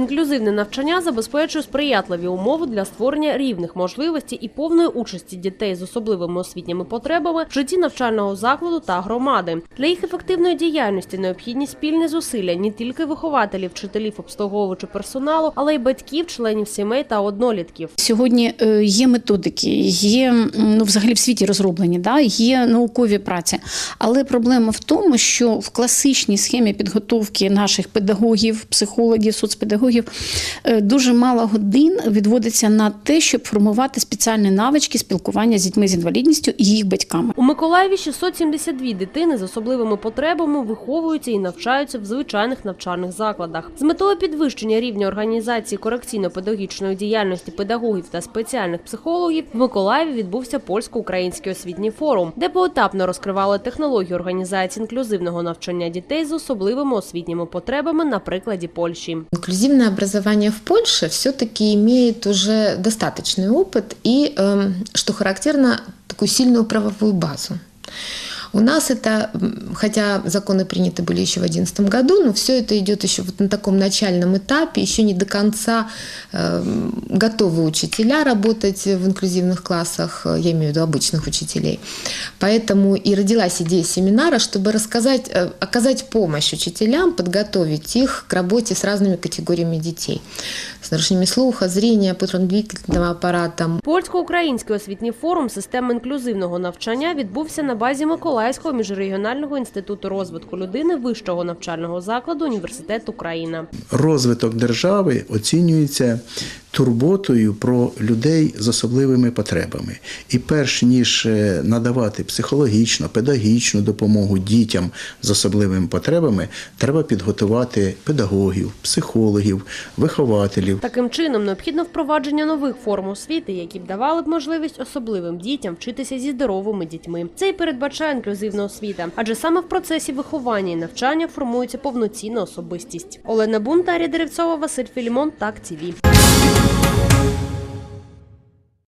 Інклюзивне навчання забезпечує сприятливі умови для створення рівних можливостей і повної участі дітей з особливими освітніми потребами в житті навчального закладу та громади. Для їх ефективної діяльності необхідні спільні зусилля не тільки вихователів, вчителів, обслуговувачів персоналу, але й батьків, членів сімей та однолітків. Сьогодні е, є методики, є ну, взагалі в світі розроблені, да, є наукові праці. Але проблема в тому, що в класичній схемі підготовки наших педагогів, психологів, соцпедагогів е, дуже мало годин відводиться на те, щоб формувати спеціальні навички спілкування з дітьми з інвалідністю і їх батьками. У Миколаєві 672 дитини з особливими потребами виховуються і навчаються в звичайних навчальних закладах. З метою підвищення рівня організації корекційно-педагогічної діяльності педагогів та спеціальних психологів в Миколаєві відбувся польсько-український освітній форум, де поетапно розкривали технології організації інклюзивного навчання дітей з особливими освітніми потребами на прикладі Польщі. Инклюзивное образование в Польше все-таки имеет уже достаточный опыт и, эм, что характерно, такую сильную правовую базу. У нас это, хотя законы приняты были еще в 2011 году, но все это идет еще вот на таком начальном этапе, еще не до конца эм, готовы учителя работать в инклюзивных классах, э, я имею в виду обычных учителей. Поэтому и родилась идея семинара, чтобы рассказать, э, оказать помощь учителям, подготовить их к работе с разными категориями детей. С нарушениями слуха, зрения, опорно-двигательного аппарата, Польсько-український освітній форум системи інклюзивного навчання відбувся на базі Миколаївського міжрегіонального інституту розвитку людини вищого навчального закладу Університет Україна. розвиток держави оцінюється турботою про людей з особливими потребами. І перш ніж е, надавати психологічну, педагогічну допомогу дітям з особливими потребами, треба підготувати педагогів, психологів, вихователів. Таким чином необхідно впровадження нових форм освіти, які б давали б можливість особливим дітям вчитися зі здоровими дітьми. Це і передбачає інклюзивна освіта, адже саме в процесі виховання і навчання формується повноцінна особистість. Олена Бунтарі Деревцова, Василь Філімон, Так ТІВІ. Thank you.